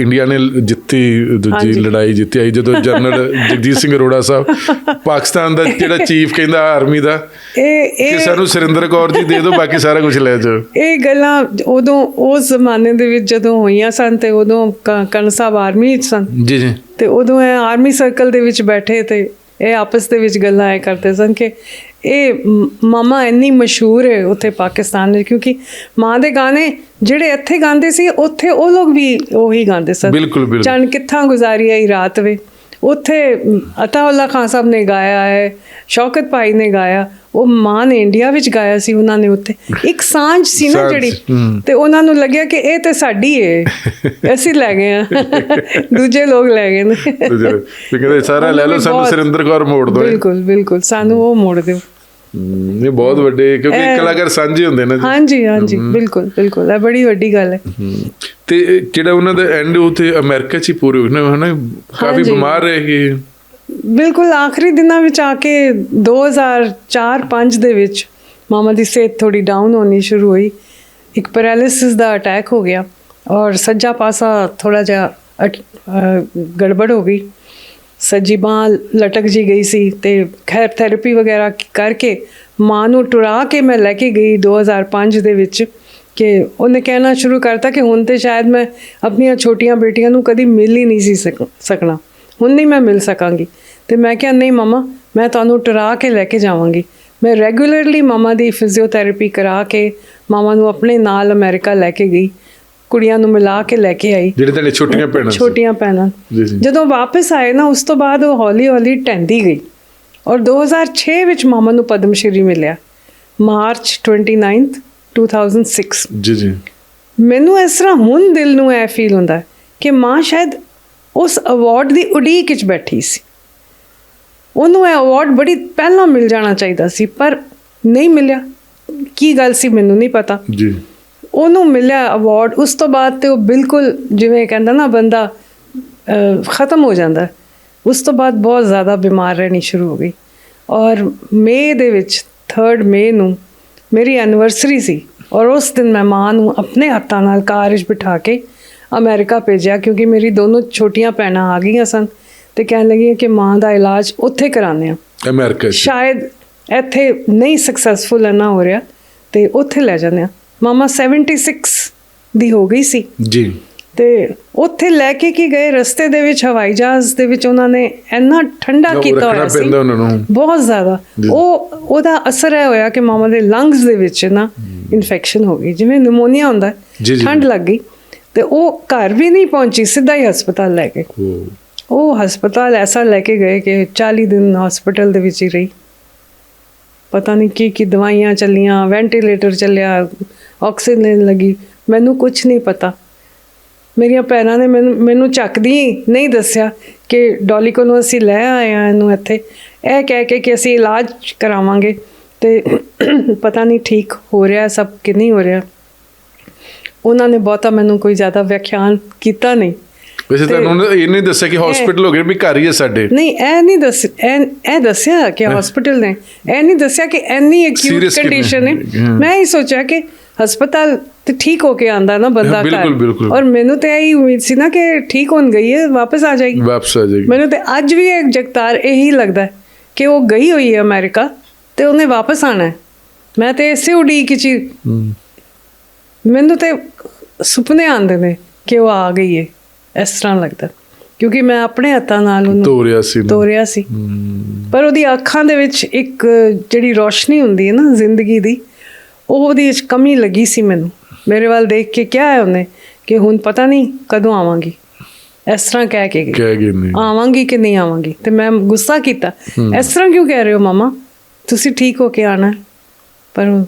India ਨੇ ਜਿੱਤੀ ਦੂਜੀ। ਲੜਾਈ ਜਿੱਤੀ ਆਈ ਜਦੋਂ ਜਨਰਲ ਜਗਜੀਤ ਸਿੰਘ ਅਰੋੜਾ ਸਾਹਿਬ ਪਾਕਿਸਤਾਨ ਦਾ ਜਿਹੜਾ ਚੀਫ ਕਹਿੰਦਾ ਆਰਮੀ ਦਾ ਇਹ ਕਿ ਇਹ ਸਾਨੂੰ ਸੁਰਿੰਦਰ ਕੌਰ ਜੀ ਦੇ ਦਿਓ ਬਾਕੀ ਸਾਰਾ ਕੁਝ ਲੈ ਜਾਓ। ਇਹ ਗੱਲਾਂ ਉਦੋਂ ਉਸ ਜ਼ਮਾਨੇ ਦੇ ਵਿੱਚ ਜਦੋਂ ਹੋਈਆਂ ਸਨ ਤੇ ਉਦੋਂ ਕ- ਕਰਨ ਸਾਹਿਬ ਆਰਮੀ ਵਿੱਚ ਸਨ। ਜੀ ਜੀ। ਤੇ ਉਦੋਂ ਇਹ ਆਰਮੀ ਸਰਕਲ ਦੇ ਵਿੱਚ ਬੈਠੇ ਤੇ ਇਹ ਆਪਸ ਦੇ ਵਿੱਚ ਗੱਲਾਂ ਇਹ ਕਰਦੇ ਸਨ ਕਿ ਇਹ ਮਾਮਾ ਇੰਨੀ ਮਸ਼ਹੂਰ ਹੈ ਉੱਥੇ ਪਾਕਿਸਤਾਨ ਵਿੱਚ ਕਿਉਂਕਿ ਮਾਂ ਦੇ ਗਾਣੇ ਜਿਹੜੇ ਇੱਥੇ ਗਾਉਂਦੇ ਸੀ ਉੱਥੇ ਉਹ ਲੋਕ ਵੀ ਉਹੀ ਗਾਉਂਦੇ ਸਨ ਬਿਲਕੁਲ, ਬਿਲਕੁਲ। ਚੰਨ ਕਿੱਥਾਂ ਗੁਜ਼ਾਰੀ ਆਈ ਰਾਤ ਵੇ ਉੱਥੇ ਅਤਾਉੱਲਾ ਖਾਨ ਸਾਹਿਬ ਨੇ ਗਾਇਆ ਹੈ ਸ਼ੌਕਤ ਭਾਈ ਨੇ ਗਾਇਆ ਉਹ ਮਾਂ ਨੇ ਇੰਡੀਆ ਵਿੱਚ ਗਾਇਆ ਸੀ ਉਹਨਾਂ ਨੇ ਉੱਥੇ ਇੱਕ ਸਾਂਝ ਸੀ ਨਾ ਜਿਹੜੀ। ਤੇ ਉਹਨਾਂ ਨੂੰ ਲੱਗਿਆ ਕਿ ਇਹ ਤੇ ਸਾਡੀ ਹੈ ਅਸੀਂ ਲੈ ਗਏ ਆ। ਦੂਜੇ ਲੋਕ ਲੈ ਗਏ ਨੇ। ਤੇ ਕਹਿੰਦੇ ਸਾਰਾ ਲੈ ਲਓ ਸਾਨੂੰ ਸੁਰਿੰਦਰ ਕੌਰ ਮੋੜ ਦਿਓ। ਬਿਲਕੁਲ ਬਿਲਕੁਲ ਸਾਨੂੰ ਉਹ ਮੋੜ ਦਿਓ। ਇਹ ਬਹੁਤ ਵੱਡੇ ਕਿਉਂਕਿ ਕਲਾਕਾਰ ਸਾਂਝੇ ਹੁੰਦੇ ਨੇ। ਹਾਂਜੀ ਹਾਂਜੀ ਬਿਲਕੁਲ ਬਿਲਕੁਲ ਇਹ ਬੜੀ ਵੱਡੀ ਗੱਲ ਹੈ। ਤੇ ਜਿਹੜਾ ਉਹਨਾਂ ਦਾ ਐਂਡ ਉਥੇ ਅਮਰੀਕਾ 'ਚ ਹੀ ਪੂਰੇ ਹਨਾ? ਕਾਫੀ। ਬਿਮਾਰ ਰਹੇ ਬਿਲਕੁਲ ਆਖਰੀ ਦਿਨਾਂ ਵਿੱਚ ਆ ਕੇ 2004-5 ਦੇ ਵਿੱਚ ਮਾਮਾ ਦੀ ਸਿਹਤ ਥੋੜੀ ਡਾਊਨ ਹੋਣੀ ਸ਼ੁਰੂ ਹੋਈ। ਇੱਕ ਪੈਰਾਲਿਸਿਸ ਦਾ ਅਟੈਕ ਹੋ ਗਿਆ ਔਰ ਸੱਜਾ ਪਾਸਾ ਥੋੜਾ ਜਿਹਾ ਅਟ- ਗੜਬੜ ਹੋ ਗਈ। ਸੱਜੀ ਬਾਂਹ ਲਟਕ ਜੀ ਗਈ ਸੀ ਤੇ ਖੈਰ ਥੈਰੇਪੀ ਵਗੈਰਾ ਕਰਕੇ ਮਾਂ ਨੂੰ ਟੁਰਾ ਕੇ ਮੈਂ ਲੈ ਕੇ ਗਈ 2005 ਦੇ ਵਿੱਚ ਕਿ ਉਹਨੇ ਕਹਿਣਾ ਸ਼ੁਰੂ ਕਰਤਾ ਕਿ ਹੁਣ ਤੇ ਸ਼ਾਇਦ ਮੈਂ ਆਪਣੀਆਂ ਛੋਟੀਆਂ ਬੇਟੀਆਂ ਨੂੰ ਕਦੀ ਮਿਲ ਹੀ ਨਹੀਂ ਸੀ ਸਕਣਾ। ਹੁਣ ਨਹੀਂ ਮੈਂ ਮਿਲ ਸਕਾਂਗੀ। ਤੇ ਮੈਂ ਕਿਹਾ ਨਹੀਂ ਮਮਾ ਮੈਂ ਤੁਹਾਨੂੰ ਟੁਰਾ ਕੇ ਲੈ ਕੇ ਜਾਵਾਂਗੀ। ਮੈਂ ਰੈਗੂਲਰਲੀ ਮਮਾ ਦੀ ਫਿਜ਼ੀਓਥੈਰੇਪੀ ਕਰਾ ਕੇ ਮਮਾ ਨੂੰ ਆਪਣੇ ਨਾਲ ਅਮਰੀਕਾ ਲੈ ਕੇ ਗਈ ਕੁੜੀਆਂ ਨੂੰ ਮਿਲਾ ਕੇ ਲੈ ਕੇ ਆਈ। ਜਿਹੜੇ ਤੁਹਾਡੇ ਛੋਟੀਆਂ ਸੀ। ਛੋਟੀਆਂ ਜੀ ਜਦੋਂ ਵਾਪਸ ਆਏ ਨਾ ਉਸ ਤੋਂ ਬਾਅਦ ਉਹ ਹੌਲੀ ਹੌਲੀ ਟੈਂਦੀ ਗਈ। ਔਰ 2006 ਵਿੱਚ ਮਾਮਾ ਨੂੰ ਪਦਮ ਸ਼੍ਰੀ ਮਿਲਿਆ। ਮਾਰਚ 29th 2006 ਜੀ ਜੀ। ਮੈਨੂੰ ਇਸ ਤਰ੍ਹਾਂ ਹੁਣ ਦਿਲ ਨੂੰ ਐ ਫੀਲ ਹੁੰਦਾ ਕਿ ਮਾਂ ਸ਼ਾਇਦ ਉਸ ਅਵਾਰਡ ਦੀ ਉਡੀਕ ਵਿੱਚ ਬੈਠੀ ਸੀ। ਉਹਨੂੰ ਇਹ ਅਵਾਰਡ ਬੜੀ ਪਹਿਲਾਂ ਮਿਲ ਜਾਣਾ ਚਾਹੀਦਾ ਸੀ ਪਰ ਨਹੀਂ ਮਿਲਿਆ। ਕੀ ਗੱਲ ਸੀ ਮੈਨੂੰ ਨਹੀਂ ਪਤਾ। ਜੀ। ਉਹਨੂੰ ਮਿਲਿਆ ਅਵਾਰਡ ਉਸ ਤੋਂ ਬਾਅਦ ਤੇ ਉਹ ਬਿਲਕੁਲ ਜਿਵੇਂ ਕਹਿੰਦਾ ਨਾ ਬੰਦਾ ਖਤਮ ਹੋ ਜਾਂਦਾ। ਉਸ ਤੋਂ ਬਾਅਦ ਬਹੁਤ ਜ਼ਿਆਦਾ ਬਿਮਾਰ ਰਹਿਣੀ ਸ਼ੁਰੂ ਹੋ ਗਈ। ਔਰ ਮਈ ਦੇ ਵਿੱਚ 3rd ਮਈ ਨੂੰ ਮੇਰੀ ਐਨੀਵਰਸਰੀ ਸੀ। ਔਰ ਉਸ ਦਿਨ ਮੈਂ ਮਾਂ ਨੂੰ ਆਪਣੇ ਹੱਥਾਂ ਨਾਲ ਕਾਰ ਵਿੱਚ ਬਿਠਾ ਕੇ ਅਮਰੀਕਾ ਭੇਜਿਆ ਕਿਉਂਕਿ ਮੇਰੀ ਦੋਨੋਂ ਛੋਟੀਆਂ ਭੈਣਾਂ ਆ ਗਈਆਂ ਸਨ ਤੇ ਕਹਿਣ ਲੱਗੀਆਂ ਕਿ ਮਾਂ ਦਾ ਇਲਾਜ ਉੱਥੇ ਕਰਾਉਂਦੇ ਆ ਅਮਰੀਕਾ 'ਚ। ਸ਼ਾਇਦ ਇੱਥੇ ਨਹੀਂ ਸਕਸੈਸਫੁਲ ਨਾ ਹੋ ਰਿਹਾ ਤੇ ਉੱਥੇ ਲੈ ਜਾਂਦੇ ਆ ਮਾਮਾ 76 ਦੀ ਹੋ ਗਈ ਸੀ। ਜੀ। ਤੇ ਉੱਥੇ ਲੈ ਕੇ ਕੀ ਗਏ? ਰਸਤੇ ਦੇ ਵਿੱਚ ਹਵਾਈ ਜਹਾਜ਼ ਦੇ ਵਿੱਚ ਉਹਨਾਂ ਨੇ ਇੰਨਾ ਠੰਡਾ ਕੀਤਾ ਹੋਇਆ ਸੀ। ਬਹੁਤ ਜ਼ਿਆਦਾ। ਉਹ ਉਹਦਾ ਅਸਰ ਇਹ ਹੋਇਆ ਕਿ ਮਾਮਾ ਦੇ ਲੰਗਸ ਦੇ ਵਿੱਚ ਨਾ ਇਨਫੈਕਸ਼ਨ ਹੋ ਗਈ। ਜਿਵੇਂ ਨਿਮੋਨੀਆ ਹੁੰਦਾ ਹੈ। ਠੰਡ ਲੱਗ ਗਈ। ਤੇ ਉਹ ਘਰ ਵੀ ਨਹੀਂ ਪਹੁੰਚੀ ਸਿੱਧਾ ਹੀ ਹਸਪਤਾਲ ਲੈ ਗਏ। ਉਹ ਹਸਪਤਾਲ ਐਸਾ ਲੈ ਕੇ ਗਏ ਕਿ 40 ਦਿਨ ਹਸਪਤਾਲ ਦੇ ਵਿੱਚ ਹੀ ਰਹੀ। ਪਤਾ ਨਹੀਂ ਕੀ ਕੀ ਦਵਾਈਆਂ ਚੱਲੀਆਂ ਵੈਂਟੀਲੇਟਰ ਚੱਲਿਆ ਆਕਸੀਜਨ ਲੱਗੀ। ਮੈਨੂੰ ਕੁਝ ਨਹੀਂ ਪਤਾ। ਮੇਰੀਆਂ ਭੈਣਾਂ ਨੇ ਮੈਨੂੰ ਮੈਨੂੰ ਚੱਕਦੀ ਨਹੀਂ ਦੱਸਿਆ ਕਿ ਡੋਲੀ ਕੋਲੋਂ ਅਸੀਂ ਲੈ ਆਏ ਆ ਇਹਨੂੰ ਇੱਥੇ। ਇਹ ਕਹਿ ਕੇ ਕਿ ਅਸੀਂ ਇਲਾਜ ਕਰਾਵਾਂਗੇ ਤੇ ਪਤਾ ਨਹੀਂ ਠੀਕ ਹੋ ਰਿਹਾ ਸਭ ਕਿ ਨਹੀਂ ਹੋ ਰਿਹਾ। ਉਹਨਾਂ ਨੇ ਬਹੁਤਾ ਮੈਨੂੰ ਕੋਈ ਜ਼ਿਆਦਾ ਵਿਆਖਿਆਨ ਕੀਤਾ ਨਹੀਂ। ਵੈਸੇ ਤੁਹਾਨੂੰ ਉਹਨੇ ਇਹ ਨਹੀਂ ਦੱਸਿਆ ਕਿ ਹਸਪੀਟਲ ਹੋ ਗਏ ਵੀ ਘਰ ਹੀ ਹੈ ਸਾਡੇ। ਨਹੀਂ ਇਹ ਨਹੀਂ ਦੱਸ ਇਹ ਇਹ ਦੱਸਿਆ ਕਿ ਹਸਪੀਟਲ ਨੇ। ਇਹ ਨਹੀਂ ਦੱਸਿਆ ਕਿ ਐਨੀ ਕਿੰਨੀ? ਕੰਡੀਸ਼ਨ ਹੈ। ਮੈਂ ਹੀ ਸੋਚਿਆ ਕਿ ਹਸਪਤਾਲ ਤੇ ਠੀਕ ਹੋ ਕੇ ਆਂਦਾ ਨਾ ਬੰਦਾ ਬਿਲਕੁਲ। ਔਰ ਮੈਨੂੰ ਤੇ ਇਹੀ ਉਮੀਦ ਸੀ ਨਾ ਕਿ ਠੀਕ ਹੋਣ ਗਈ ਹੈ ਵਾਪਸ ਆ ਜਾਏਗੀ। ਵਾਪਸ ਆ ਜਾਏਗੀ। ਮੈਨੂੰ ਤੇ ਅੱਜ ਵੀ ਇੱਕ ਜਗਤਾਰ ਇਹੀ ਲੱਗਦਾ ਕਿ ਉਹ ਗਈ ਹੋਈ ਹੈ ਅਮਰੀਕਾ ਤੇ ਉਹਨੇ ਵਾਪਸ ਆਣਾ ਹੈ। ਮੈਂ ਤੇ ਇਸੇ ਉਡੀਕ ਚ ਮੈਨੂੰ ਤੇ ਸੁਪਨੇ ਆਉਂਦੇ ਨੇ ਕਿ ਉਹ ਆ ਗਈ ਹੈ ਇਸ ਤਰ੍ਹਾਂ ਲੱਗਦਾ। ਕਿਉਂਕਿ ਮੈਂ ਆਪਣੇ ਹੱਥਾਂ ਨਾਲ ਉਹਨੂੰ ਤੋਰਿਆ ਸੀ। ਤੋਰਿਆ ਸੀ। ਪਰ ਉਹਦੀ ਅੱਖਾਂ ਦੇ ਵਿੱਚ ਇੱਕ ਜਿਹੜੀ ਰੋਸ਼ਨੀ ਹੁੰਦੀ ਹੈ ਨਾ ਜ਼ਿੰਦਗੀ ਦੀ ਉਹ ਉਹਦੀ ਵਿੱਚ ਕਮੀ ਲੱਗੀ ਸੀ ਮੈਨੂੰ। ਮੇਰੇ ਵੱਲ ਦੇਖ ਕੇ ਕਿਹਾ ਹੈ ਉਹਨੇ ਕਿ ਹੁਣ ਪਤਾ ਨਹੀਂ ਕਦੋਂ ਆਵਾਂਗੀ। ਇਸ ਤਰ੍ਹਾਂ ਕਹਿ ਕੇ ਗਈ। ਕਹਿ ਗਏ ਨੇ ਆਵਾਂਗੀ ਕਿ ਨਹੀਂ ਆਵਾਂਗੀ? ਤੇ ਮੈਂ ਗੁੱਸਾ ਕੀਤਾ। ਇਸ ਤਰ੍ਹਾਂ ਕਿਉਂ ਕਹਿ ਰਹੇ ਹੋ ਮਾਮਾ? ਤੁਸੀਂ ਠੀਕ ਹੋ ਕੇ ਆਣਾ। ਪਰ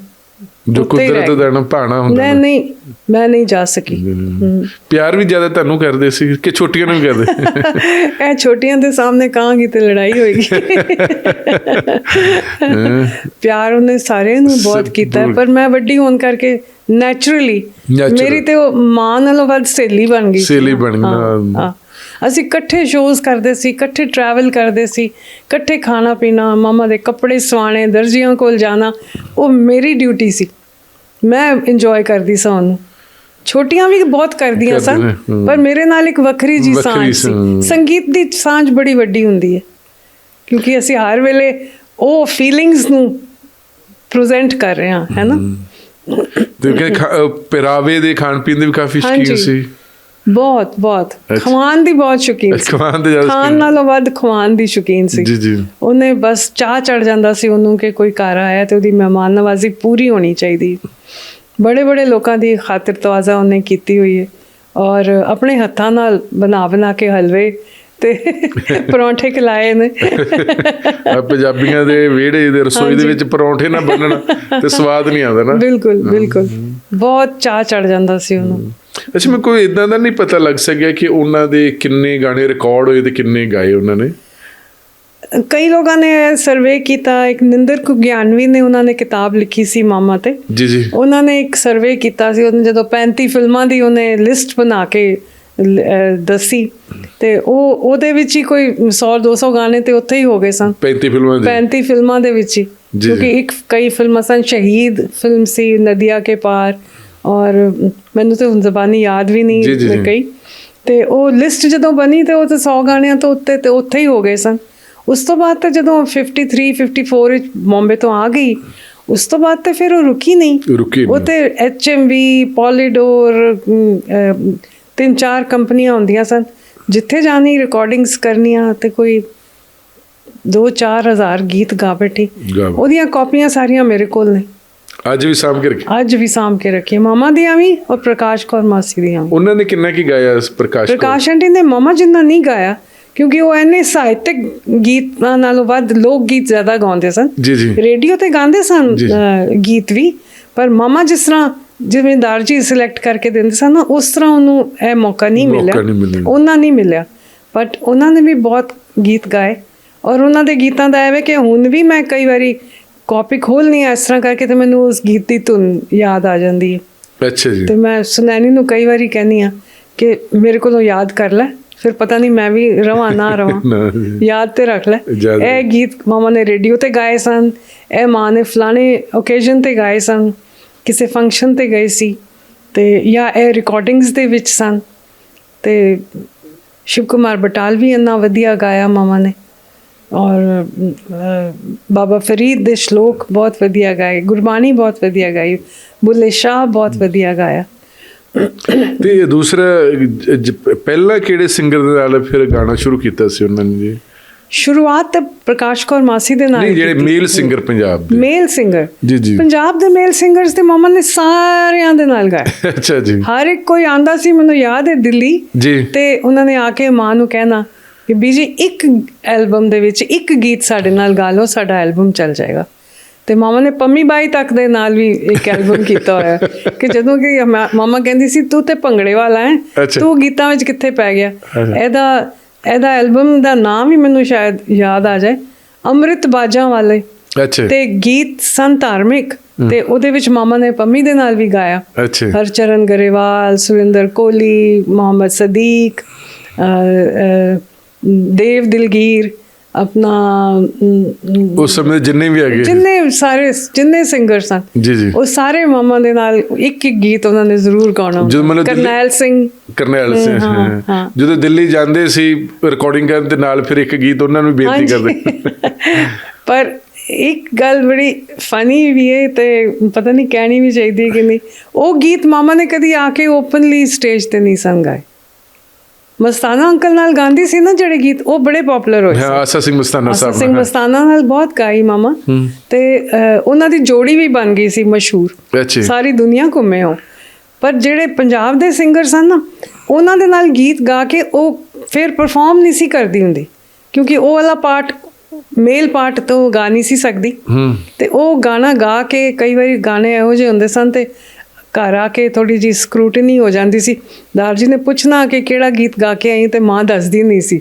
ਜੋ ਕੁਦਰਤ ਦਾ ਨਾ ਭਾਣਾ ਹੁੰਦਾ ਮੈਂ ਨਾ। ਨਹੀਂ ਮੈਂ ਨਹੀਂ ਜਾ ਸਕੀ। ਪਿਆਰ ਵੀ ਜ਼ਿਆਦਾ ਤੁਹਾਨੂੰ ਕਰਦੇ ਸੀ ਕਿ ਛੋਟੀਆਂ ਨੂੰ ਕਰਦੇ ਇਹ ਛੋਟੀਆਂ ਦੇ ਸਾਹਮਣੇ ਕਹਾਂਗੀ ਤੇ ਲੜਾਈ ਹੋਏਗੀ ਪਿਆਰ ਉਹਨੇ ਸਾਰਿਆਂ ਨੂੰ ਬਹੁਤ ਕੀਤਾ। ਪਰ ਮੈਂ ਵੱਡੀ ਹੋਣ ਕਰਕੇ ਨੈਚੁਰਲੀ। ਮੇਰੀ ਤੇ ਉਹ ਮਾਂ ਨਾਲੋਂ ਵੱਧ ਸਹੇਲੀ ਬਣ ਗਈ ਸਹੇਲੀ। ਬਣ ਗਈ। ਅਸੀਂ ਇਕੱਠੇ ਸ਼ੋਜ਼ ਕਰਦੇ ਸੀ ਇਕੱਠੇ ਟਰੈਵਲ ਕਰਦੇ ਸੀ ਇਕੱਠੇ ਖਾਣਾ ਪੀਣਾ ਮਾਮਾ ਦੇ ਕੱਪੜੇ ਸਵਾਣੇ ਦਰਜੀਆਂ ਕੋਲ ਜਾਣਾ ਉਹ ਮੇਰੀ ਡਿਊਟੀ ਸੀ ਮੈਂ ਇੰਜੋਏ ਕਰਦੀ ਸਾਂ ਉਹਨੂੰ ਛੋਟੀਆਂ ਵੀ ਬਹੁਤ ਕਰਦੀਆਂ ਸਨ। ਪਰ ਮੇਰੇ ਨਾਲ ਇੱਕ ਵੱਖਰੀ ਜੀ ਸਾਂਝ ਸੀ। ਸੰਗੀਤ ਦੀ ਸਾਂਝ ਬੜੀ ਵੱਡੀ ਹੁੰਦੀ ਹੈ ਕਿਉਂਕਿ ਅਸੀਂ ਹਰ ਵੇਲੇ ਉਹ ਫੀਲਿੰਗਸ ਨੂੰ ਪ੍ਰੈਜ਼ੈਂਟ ਕਰ ਰਹੇ ਹਾਂ ਹੈ ਨਾ ਤੇ ਕਿ ਪਿਰਾਵੇ ਦੇ ਖਾਣ ਪੀਣ ਦੇ ਵੀ ਕਾਫੀ ਸ਼ੌਕੀਨ। ਸੀ ਬਹੁਤ ਬਹੁਤ। ਖਵਾਨ ਦੀ ਬਹੁਤ ਸ਼ੌਕੀਨ ਸੀ। ਖਵਾਨ ਦੇ ਜ਼ਿਆਦਾ ਖਾਣ। ਨਾਲੋਂ ਵੱਧ ਖਵਾਨ ਦੀ ਸ਼ੌਕੀਨ ਸੀ। ਜੀ ਜੀ। ਉਹਨੇ ਬਸ ਚਾਹ ਚੜ ਜਾਂਦਾ ਸੀ ਉਹਨੂੰ ਕਿ ਕੋਈ ਘਰ ਆਇਆ ਤੇ ਉਹਦੀ ਮਹਿਮਾਨ ਨਵਾਜ਼ੀ ਪੂਰੀ ਹੋਣੀ ਚਾਹੀਦੀ। ਬੜੇ ਬੜੇ ਲੋਕਾਂ ਦੀ ਖਾਤਰ ਤਵਾਜ਼ਾ ਉਹਨੇ ਕੀਤੀ ਹੋਈ ਹੈ। ਔਰ ਆਪਣੇ ਹੱਥਾਂ ਨਾਲ ਬਣਾ ਬਣਾ ਕੇ ਹਲਵੇ ਤੇ ਪਰੌਂਠੇ ਖਿਲਾਏ ਨੇ। ਆ ਪੰਜਾਬੀਆਂ ਦੇ ਵਿਹੜੇ ਦੇ ਰਸੋਈ ਦੇ ਵਿੱਚ ਪਰੌਂਠੇ ਨਾ ਬਣਨ ਤੇ ਸਵਾਦ ਨਹੀਂ ਆਉਂਦਾ ਨਾ। ਬਿਲਕੁਲ ਬਿਲਕੁਲ। ਬਹੁਤ ਚਾਹ ਚੜ ਜਾਂਦਾ ਸੀ ਉਹਨੂੰ। ਅੱਛਾ ਮੈਨੂੰ ਕੋਈ ਇਦਾਂ ਦਾ ਨਹੀਂ ਪਤਾ ਲੱਗ ਸਕਿਆ ਕਿ ਉਹਨਾਂ ਦੇ ਕਿੰਨੇ ਗਾਣੇ ਰਿਕਾਰਡ ਹੋਏ ਤੇ ਕਿੰਨੇ ਗਾਏ ਉਹਨਾਂ ਨੇ? ਕਈ ਲੋਕਾਂ ਨੇ ਸਰਵੇ ਕੀਤਾ ਇੱਕ ਨਿੰਦਰ ਕੁਗਿਆਨਵੀ ਨੇ ਉਹਨਾਂ ਨੇ ਕਿਤਾਬ ਲਿਖੀ ਸੀ ਮਾਮਾ ਤੇ। ਜੀ ਜੀ। ਉਹਨਾਂ ਨੇ ਇੱਕ ਸਰਵੇ ਕੀਤਾ ਸੀ ਉਹਨੇ ਜਦੋਂ 35 ਫਿਲਮਾਂ ਦੀ ਉਹਨੇ ਲਿਸਟ ਬਣਾ ਕੇ ਦੱਸੀ। ਤੇ ਉਹ ਉਹਦੇ ਵਿੱਚ ਹੀ ਕੋਈ 100 200 ਗਾਣੇ ਤੇ ਉੱਥੇ ਹੀ ਹੋ ਗਏ ਸਨ। 35 ਫਿਲਮਾਂ ਦੇ। 35 ਫਿਲਮਾਂ ਦੇ ਵਿੱਚ ਹੀ। ਕਿਉਂਕਿ ਇੱਕ ਕਈ ਫਿਲਮਾਂ ਸਨ ਸ਼ਹੀਦ ਫਿਲਮ ਸੀ ਨਦੀਆਂ ਕੇ ਪਾਰ। ਔਰ ਮੈਨੂੰ ਤੇ ਹੁਣ ਜ਼ਬਾਨੀ ਯਾਦ ਵੀ ਨਹੀਂ। ਕਈ ਤੇ ਉਹ ਲਿਸਟ ਜਦੋਂ ਬਣੀ ਤੇ ਉਹ ਤੇ 100 ਗਾਣਿਆਂ ਤੋਂ ਉੱਤੇ ਤੇ ਉੱਥੇ ਹੀ ਹੋ ਗਏ ਸਨ ਉਸ ਤੋਂ ਬਾਅਦ ਤੇ ਜਦੋਂ 53 54 ਵਿੱਚ ਬੰਬੇ ਤੋਂ ਆ ਗਈ ਉਸ ਤੋਂ ਬਾਅਦ ਤੇ ਫਿਰ ਉਹ ਰੁਕੀ ਨਹੀਂ ਰੁਕੀ ਉਹ। ਤੇ ਐਚਐਮਵੀ ਪੋਲੀਡੋਰ ਤਿੰਨ ਚਾਰ ਕੰਪਨੀਆਂ ਹੁੰਦੀਆਂ ਸਨ ਜਿੱਥੇ ਜਾਣੀ ਰਿਕਾਰਡਿੰਗਸ ਕਰਨੀਆਂ ਤੇ ਕੋਈ 2-4000 ਗੀਤ ਗਾ ਬੈਠੀ। ਉਹਦੀਆਂ ਕਾਪੀਆਂ ਸਾਰੀਆਂ ਮੇਰੇ ਕੋਲ ਨੇ ਅੱਜ ਵੀ ਸਾਂਭ ਕੇ ਰੱਖੀ? ਅੱਜ ਵੀ ਸਾਂਭ ਕੇ ਰੱਖੀ ਮਾਮਾ ਦੀਆਂ ਵੀ ਔਰ ਪ੍ਰਕਾਸ਼ ਕੌਰ ਮਾਸੀ ਦੀਆਂ ਵੀ। ਉਹਨਾਂ ਨੇ ਕਿੰਨਾ ਕੀ ਗਾਇਆ ਇਸ ਪ੍ਰਕਾਸ਼? ਪ੍ਰਕਾਸ਼ ਆਂਟੀ ਨੇ ਮਾਮਾ ਜਿੰਨਾ ਨਹੀਂ ਗਾਇਆ ਕਿਉਂਕਿ ਉਹ ਐਨੇ ਸਾਹਿਤਕ ਗੀਤਾਂ ਨਾਲੋਂ ਵੱਧ ਲੋਕ ਗੀਤ ਜ਼ਿਆਦਾ ਗਾਉਂਦੇ ਸਨ। ਜੀ ਜੀ। ਰੇਡੀਓ ਤੇ ਗਾਉਂਦੇ ਸਨ ਗੀਤ ਵੀ। ਪਰ ਮਾਮਾ ਜਿਸ ਤਰ੍ਹਾਂ ਜ਼ਿਮੀਂਦਾਰ ਜੀ ਸਿਲੈਕਟ ਕਰਕੇ ਦਿੰਦੇ ਸਨ ਨਾ ਉਸ ਤਰ੍ਹਾਂ ਉਹਨੂੰ ਇਹ ਮੌਕਾ ਨਹੀਂ ਮੌਕਾ ਮਿਲਿਆ। ਨਹੀਂ ਮਿਲਿਆ। ਉਹਨਾਂ ਨਹੀਂ ਮਿਲਿਆ। ਬਟ ਉਹਨਾਂ ਨੇ ਵੀ ਬਹੁਤ ਗੀਤ ਗਾਏ। ਔਰ ਉਹਨਾਂ ਦੇ ਗੀਤਾਂ ਦਾ ਐਵੇਂ ਕਿ ਹੁਣ ਵੀ ਮੈਂ ਕਈ ਵਾਰੀ ਕਾਪੀ ਖੋਲ੍ਹਨੀ ਆ ਇਸ ਤਰ੍ਹਾਂ ਕਰਕੇ ਤੇ ਮੈਨੂੰ ਉਸ ਗੀਤ ਦੀ ਧੁਨ ਯਾਦ ਆ ਜਾਂਦੀ ਹੈ। ਅੱਛਾ ਜੀ। ਤੇ ਮੈਂ ਸੁਨੈਣੀ ਨੂੰ ਕਈ ਵਾਰੀ ਕਹਿੰਦੀ ਆ ਕਿ ਮੇਰੇ ਕੋਲੋਂ ਯਾਦ ਕਰ ਲੈ ਫਿਰ ਪਤਾ ਨਹੀਂ ਮੈਂ ਵੀ ਰਵਾਂ ਨਾ ਰਵਾਂ। ਯਾਦ ਤੇ ਰੱਖ ਲੈ। ਇਹ ਗੀਤ ਮਾਮਾ ਨੇ ਰੇਡੀਓ ਤੇ ਗਾਏ ਸਨ ਇਹ ਮਾਂ ਨੇ ਫਲਾਣੇ ਓਕੇਜ਼ਨ ਤੇ ਗਾਏ ਸਨ ਕਿਸੇ ਫੰਕਸ਼ਨ ਤੇ ਗਏ ਸੀ ਤੇ ਜਾਂ ਇਹ ਰਿਕਾਰਡਿੰਗਸ ਦੇ ਵਿੱਚ ਸਨ। ਤੇ ਸ਼ਿਵ ਕੁਮਾਰ ਬਟਾਲ ਵੀ ਇੰਨਾ ਵਧੀਆ ਗਾਇਆ ਮਾਮਾ ਨੇ। ਔਰ ਬਾਬਾ ਫਰੀਦ ਦੇ ਸ਼ਲੋਕ ਬਹੁਤ ਵਧੀਆ ਗਾਏ ਗੁਰਬਾਣੀ ਬਹੁਤ ਵਧੀਆ ਗਾਈ ਬੁੱਲੇ ਸ਼ਾਹ ਬਹੁਤ ਵਧੀਆ ਗਾਇਆ। ਤੇ ਦੂਸਰਾ ਜ- ਜ- ਪਹਿਲਾਂ ਕਿਹੜੇ ਸਿੰਗਰ ਦੇ ਨਾਲ ਫਿਰ ਗਾਣਾ ਸ਼ੁਰੂ ਕੀਤਾ ਸੀ ਉਹਨਾਂ ਨੇ ਜੀ? ਸ਼ੁਰੂਆਤ ਪ੍ਰਕਾਸ਼ ਕੌਰ ਮਾਸੀ ਦੇ ਨਾਲ ਨਹੀਂ ਜਿਹੜੇ। ਮੇਲ ਸਿੰਗਰ ਪੰਜਾਬ ਦੇ। Male singer. ਜੀ ਜੀ। ਪੰਜਾਬ ਦੇ ਮੇਲ ਸਿੰਗਰਸ ਤੇ ਮਾਮਾ ਨੇ ਸਾਰਿਆਂ ਦੇ ਨਾਲ ਗਾਇਆ। ਅੱਛਾ ਜੀ। ਹਰ ਇੱਕ ਕੋਈ ਆਂਦਾ ਸੀ ਮੈਨੂੰ ਯਾਦ ਹੈ ਦਿੱਲੀ ਜੀ। ਤੇ ਉਹਨਾਂ ਨੇ ਆ ਕੇ ਮਾਂ ਨੂੰ ਕਹਿਣਾ ਕਿ ਬੀਜੀ ਇੱਕ ਐਲਬਮ ਦੇ ਵਿੱਚ ਇੱਕ ਗੀਤ ਸਾਡੇ ਨਾਲ ਗਾ ਲਓ ਸਾਡਾ ਐਲਬਮ ਚੱਲ ਜਾਏਗਾ। ਤੇ ਮਾਮਾ ਨੇ ਪੰਮੀ ਬਾਈ ਤੱਕ ਦੇ ਨਾਲ ਵੀ ਇੱਕ ਐਲਬਮ ਕੀਤਾ ਹੋਇਆ। ਹੈ ਕਿ ਜਦੋਂ ਕਿ ਮਾਮਾ ਕਹਿੰਦੀ ਸੀ ਤੂੰ ਤੇ ਭੰਗੜੇ ਵਾਲਾ ਹੈ। ਤੂੰ ਗੀਤਾਂ ਵਿੱਚ ਕਿੱਥੇ ਪੈ ਗਿਆ। ਇਹਦਾ ਇਹਦਾ ਐਲਬਮ ਦਾ ਨਾਮ ਵੀ ਮੈਨੂੰ ਸ਼ਾਇਦ ਯਾਦ ਆ ਜਾਏ ਅੰਮ੍ਰਿਤ ਬਾਜਾਂ ਵਾਲੇ। ਅੱਛਾ। ਤੇ ਗੀਤ ਸਨ ਧਾਰਮਿਕ ਤੇ ਉਹਦੇ ਵਿੱਚ ਮਾਮਾ ਨੇ ਪੰਮੀ ਦੇ ਨਾਲ ਵੀ ਗਾਇਆ। ਅੱਛਾ। ਹਰਚਰਨ ਗਰੇਵਾਲ ਸੁਰਿੰਦਰ ਕੋਹਲੀ ਮੁਹੰਮਦ ਸਦੀਕ ਦੇਵ ਦਿਲਗੀਰ ਆਪਣਾ ਉਸ ਸਮੇਂ ਜਿੰਨੇ ਵੀ ਹੈਗੇ ਜਿੰਨੇ ਸਾਰੇ ਜਿੰਨੇ ਸਿੰਗਰ ਸਨ ਜੀ ਜੀ ਉਹ ਸਾਰੇ ਮਾਮਾ ਦੇ ਨਾਲ ਇੱਕ ਇੱਕ ਗੀਤ ਉਹਨਾਂ ਨੇ ਜ਼ਰੂਰ ਗਾਉਣਾ ਕਰਨੈਲ ਸਿੰਘ ਕਰਨੈਲ ਸਿੰਘ। ਜਦੋਂ ਦਿੱਲੀ ਜਾਂਦੇ ਸੀ ਰਿਕਾਰਡਿੰਗ ਕਰਨ ਦੇ ਨਾਲ ਫਿਰ ਇੱਕ ਗੀਤ ਉਹਨਾਂ ਨੂੰ ਬੇਨਤੀ ਕਰਦੇ। ਪਰ ਇੱਕ ਗੱਲ ਬੜੀ ਫਨੀ ਵੀ ਹੈ ਤੇ ਪਤਾ ਨਹੀਂ ਕਹਿਣੀ ਵੀ ਚਾਹੀਦੀ ਹੈ ਕਿ ਨਹੀਂ ਉਹ ਗੀਤ ਮਾਮਾ ਨੇ ਕਦੀ ਆ ਕੇ ਓਪਨਲੀ ਸਟੇਜ ਤੇ ਨਹੀਂ ਸੰਗਾਏ ਮਸਤਾਨਾ ਅੰਕਲ ਨਾਲ ਗਾਉਂਦੀ ਸੀ ਨਾ ਜਿਹੜੇ ਗੀਤ ਉਹ ਬੜੇ ਪਪੂਲਰ ਹੋਏ ਹਾਂ ਆਸਾ ਸਿੰਘ ਮਸਤਾਨਾ ਸਾਹਿਬ ਸਿੰਘ ਨਾਲ। ਮਸਤਾਨਾ ਨਾਲ ਬਹੁਤ ਗਾਈ ਮਾਮਾ। ਤੇ ਉਹਨਾਂ ਦੀ ਜੋੜੀ ਵੀ ਬਣ ਗਈ ਸੀ ਮਸ਼ਹੂਰ। ਸਾਰੀ ਦੁਨੀਆ ਘੁੰਮੇ ਹੋ ਪਰ ਜਿਹੜੇ ਪੰਜਾਬ ਦੇ ਸਿੰਗਰ ਸਨ ਨਾ ਉਹਨਾਂ ਦੇ ਨਾਲ ਗੀਤ ਗਾ ਕੇ ਉਹ ਫਿਰ ਪਰਫਾਰਮ ਨਹੀਂ ਸੀ ਕਰਦੀ ਹੁੰਦੀ। ਕਿਉਂਕਿ ਉਹ ਵਾਲਾ ਪਾਰਟ ਮੇਲ ਪਾਰਟ ਤੋਂ ਗਾ ਨਹੀਂ ਸੀ ਸਕਦੀ। ਤੇ ਉਹ ਗਾਣਾ ਗਾ ਕੇ ਕਈ ਵਾਰੀ ਗਾਣੇ ਇਹੋ ਜਿਹੇ ਹੁੰਦੇ ਸਨ ਤੇ ਘਰ ਆ ਕੇ ਥੋੜੀ ਜੀ ਸਕਰੂਟਨੀ ਹੋ ਜਾਂਦੀ ਸੀ। ਦਾਰ ਜੀ ਨੇ ਪੁੱਛਣਾ ਕਿ ਕਿਹੜਾ ਗੀਤ ਗਾ ਕੇ ਆਈ ਤੇ ਮਾਂ ਦੱਸਦੀ ਨਹੀਂ ਸੀ।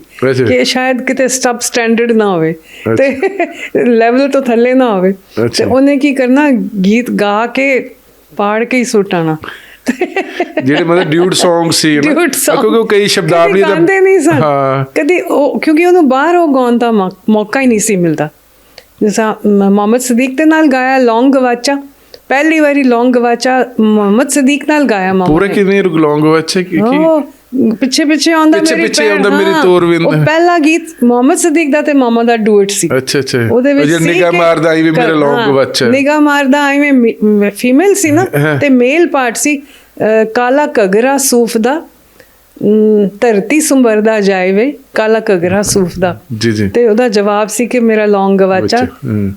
ਕਿ ਸ਼ਾਇਦ ਕਿਤੇ ਸਟੱਪ ਸਟੈਂਡਰਡ ਨਾ ਹੋਵੇ ਤੇ ਲੈਵਲ ਤੋਂ ਥੱਲੇ ਨਾ ਹੋਵੇ। ਤੇ। ਉਹਨੇ ਕੀ ਕਰਨਾ? ਗੀਤ ਗਾ ਕੇ ਪਾੜ ਕੇ ਹੀ ਸੁਟਾਣਾ ਜਿਹੜੇ ਮਤਲਬ ਡਿਊਟ Song ਸੀ ਨਾ। ਕਿਉਂਕਿ ਉਹ ਕਈ ਸ਼ਬਦਾਵਲੀ ਕਦੀ ਗਾਉਂਦੇ ਨਹੀਂ ਸਨ। ਹਾਂ। ਕਦੀ ਉਹ ਕਿਉਂਕਿ ਉਹਨੂੰ ਬਾਹਰ ਉਹ ਗਾਉਣ ਦਾ ਮੌਕਾ ਹੀ ਨਹੀਂ ਸੀ ਮਿਲਦਾ। ਜਿਸਾ ਮੁਹੰਮਦ ਸਦੀਕ ਦੇ ਨਾਲ ਗਾਇਆ ਲੌਂਗ ਗਵਾਚਾ ਪਹਿਲੀ ਵਾਰੀ ਲੌਂਗ ਗਵਾਚਾ ਮੁਹੰਮਦ ਸਦੀਕ ਨਾਲ ਗਾਇਆ ਮਾਮਾ ਪੂਰਾ ਨੇ। ਕਿਵੇਂ ਲੌਂਗ ਵਿੱਚ ਕੀ ਕੀ ਪਿੱਛੇ ਪਿੱਛੇ ਆਉਂਦਾ ਮੇਰੀ ਪਿੱਛੇ ਆਉਂਦਾ ਮੇਰੀ ਹਾਂ। ਤੋਰਵਿੰਦ। ਉਹ ਪਹਿਲਾ ਗੀਤ ਮੁਹੰਮਦ ਸਦੀਕ ਦਾ ਤੇ ਮਾਮਾ ਦਾ ਡੂਇਟ ਸੀ ਅੱਛਾ ਅੱਛਾ ਉਹਦੇ ਵਿੱਚ ਸੀ ਨਿਗਾਹ ਕਿ- ਮਾਰਦਾ ਆਈ ਵੀ ਮੇਰੇ ਹਾਂ, ਲੌਂਗ ਵਿੱਚ ਨਿਗਾਹ ਮਾਰਦਾ ਆਈ ਮੈਂ ਫੀਮੇਲ ਸੀ ਨਾ। ਤੇ ਮੇਲ ਪਾਰਟ ਸੀ ਕਾਲਾ ਕਗਰਾ ਸੂਫ ਦਾ ਧਰਤੀ ਸੁੰਬਰਦਾ ਜਾਏਵੇ ਕਾਲਾ ਕਗਰਾ ਸੂਫ ਦਾ। ਜੀ ਜੀ। ਤੇ ਉਹਦਾ ਜਵਾਬ ਸੀ ਕਿ ਮੇਰਾ ਲੌਂਗ ਗਵਾਚਾ।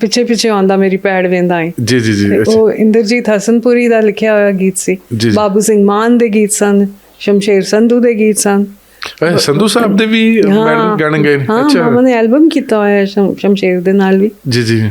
ਪਿੱਛੇ ਪਿੱਛੇ ਆਉਂਦਾ ਮੇਰੀ ਪੈੜ ਵੇਂਦਾ ਆਈ ਜੀ ਜੀ ਜੀ ਉਹ ਇੰਦਰਜੀਤ ਹਸਨਪੁਰੀ ਦਾ ਲਿਖਿਆ ਹੋਇਆ ਗੀਤ ਸੀ। ਬਾਬੂ ਸਿੰਘ ਮਾਨ ਦੇ ਗੀਤ ਸਨ ਸ਼ਮਸ਼ੇਰ ਸੰਧੂ ਦੇ ਗੀਤ ਸਨ। ਸੰਧੂ ਸਾਹਿਬ ਦੇ ਵੀ ਮੈਡਮ ਗਾਣੇ ਗਏ ਹਾਂ ਅੱਛਾ। ਮਾਮਾ ਨੇ ਐਲਬਮ ਕੀਤਾ ਹੋਇਆ ਹੈ ਸ਼ਮ- ਸ਼ਮਸ਼ੇਰ ਦੇ ਨਾਲ ਵੀ। ਜੀ ਜੀ।